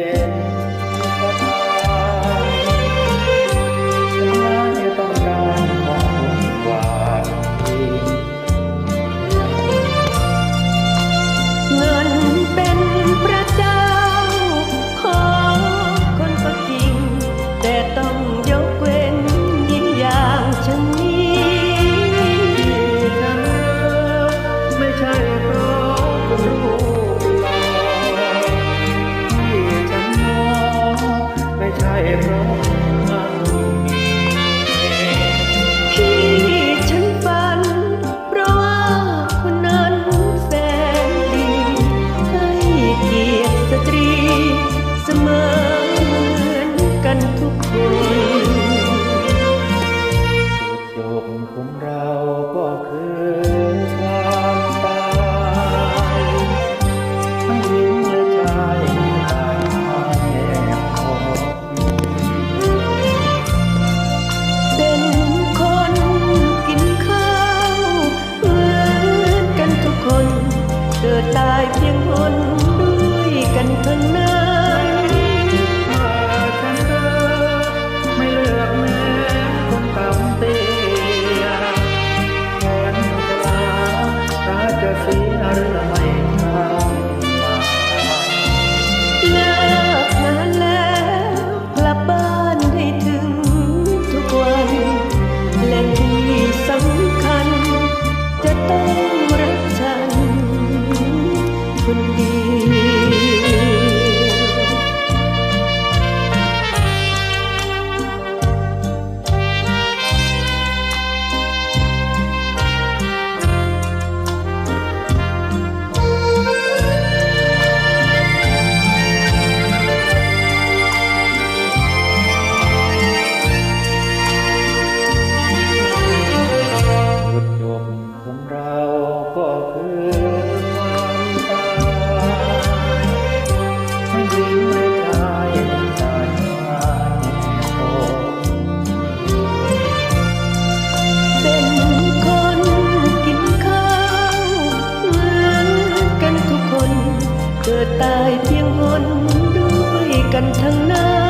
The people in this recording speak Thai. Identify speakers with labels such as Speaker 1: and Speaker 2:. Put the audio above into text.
Speaker 1: Yeah.
Speaker 2: เพียงคนด้วยกันเท่านั้น
Speaker 1: แต่เธอไม่เลือกแม้คนต่ำเตียแขนกลาตาจะเสียหรือไม่
Speaker 2: ดตายเพียงหนด้วยกันทั้งนั้น